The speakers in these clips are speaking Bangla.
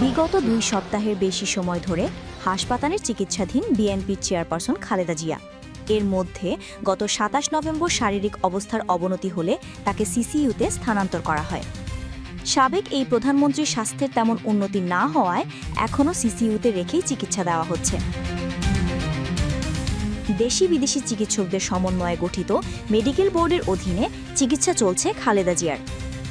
বিগত দুই সপ্তাহের বেশি সময় ধরে হাসপাতালের চিকিৎসাধীন বিএনপির চেয়ারপারসন খালেদা জিয়া। এর মধ্যে গত সাতাশ নভেম্বর শারীরিক অবস্থার অবনতি হলে তাকে সিসিইউতে স্থানান্তর করা হয়। সাবেক এই প্রধানমন্ত্রীর স্বাস্থ্যের তেমন উন্নতি না হওয়ায় এখনও সিসিইউতে রেখেই চিকিৎসা দেওয়া হচ্ছে। দেশি বিদেশি চিকিৎসকদের সমন্বয়ে গঠিত মেডিকেল বোর্ডের অধীনে চিকিৎসা চলছে খালেদা জিয়ার।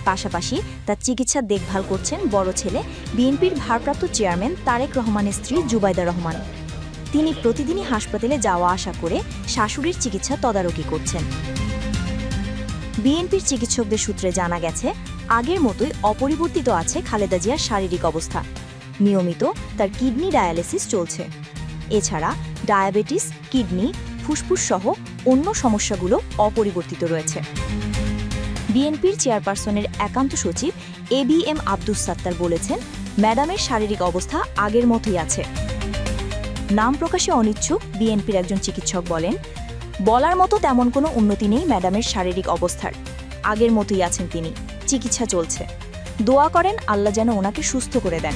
পাশাপাশি তার চিকিৎসা দেখভাল করছেন বড় ছেলে বিএনপির ভারপ্রাপ্ত চেয়ারম্যান তারেক রহমানের স্ত্রী জুবাইদা রহমান। তিনি প্রতিদিনই হাসপাতালে যাওয়া আসা করে শাশুড়ির চিকিৎসা তদারকি করছেন। বিএনপির চিকিৎসকদের সূত্রে জানা গেছে, আগের মতোই অপরিবর্তিত আছে খালেদা জিয়ার শারীরিক অবস্থা। নিয়মিত তার কিডনি ডায়ালিসিস চলছে। এছাড়া ডায়াবেটিস, কিডনি, ফুসফুস সহ অন্য সমস্যাগুলো অপরিবর্তিত রয়েছে। বিএনপির চেয়ারপারসনের একান্ত সচিব A B M Abdus Sattar বলেছেন, ম্যাডামের শারীরিক অবস্থা আগের মতোই আছে। নাম প্রকাশে অনিচ্ছুক, বিএনপির একজন চিকিৎসক বলেন, বলার মতো তেমন কোনো উন্নতি নেই ম্যাডামের শারীরিক অবস্থার। আগের মতোই আছেন তিনি। চিকিৎসা চলছে। দোয়া করেন, আল্লাহ যেন ওনাকে সুস্থ করে দেন।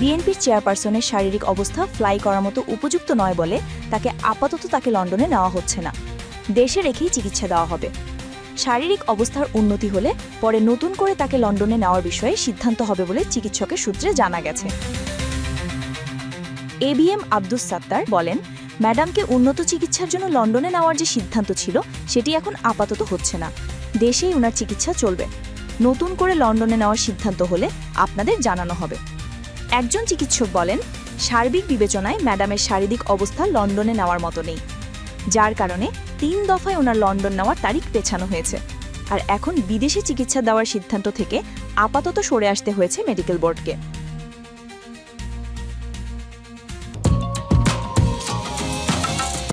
বিএনপির চেয়ারপারসনের শারীরিক অবস্থা ফ্লাই করার মতো উপযুক্ত নয় বলে তাকে আপাতত তাকে লন্ডনে নেওয়া হচ্ছে না। দেশে রেখেই চিকিৎসা দেওয়া হবে। শারীরিক অবস্থার উন্নতি হলে পরে নতুন করে তাকে লন্ডনে নেওয়ার বিষয়ে সিদ্ধান্ত হবে বলে চিকিৎসকের সূত্রে জানা গেছে। এবিএম আব্দুস সাত্তার বলেন, ম্যাডামকে উন্নত চিকিৎসার জন্য লন্ডনে নেওয়ার যে সিদ্ধান্ত ছিল, সেটি এখন আপাতত হচ্ছে না। দেশেই ওনার চিকিৎসা চলবে। নতুন করে লন্ডনে নেওয়ার সিদ্ধান্ত হলে আপনাদের জানানো হবে। একজন চিকিৎসক বলেন, সার্বিক বিবেচনায় ম্যাডামের শারীরিক অবস্থা লন্ডনে নেওয়ার মতো নেই। যার কারণে তিন দফায় ওনার লন্ডন নেওয়ার তারিখ পেছানো হয়েছে। আর এখন বিদেশি চিকিৎসা দেওয়ার সিদ্ধান্ত থেকে আপাতত সরে আসতে হয়েছে মেডিকেল বোর্ডকে।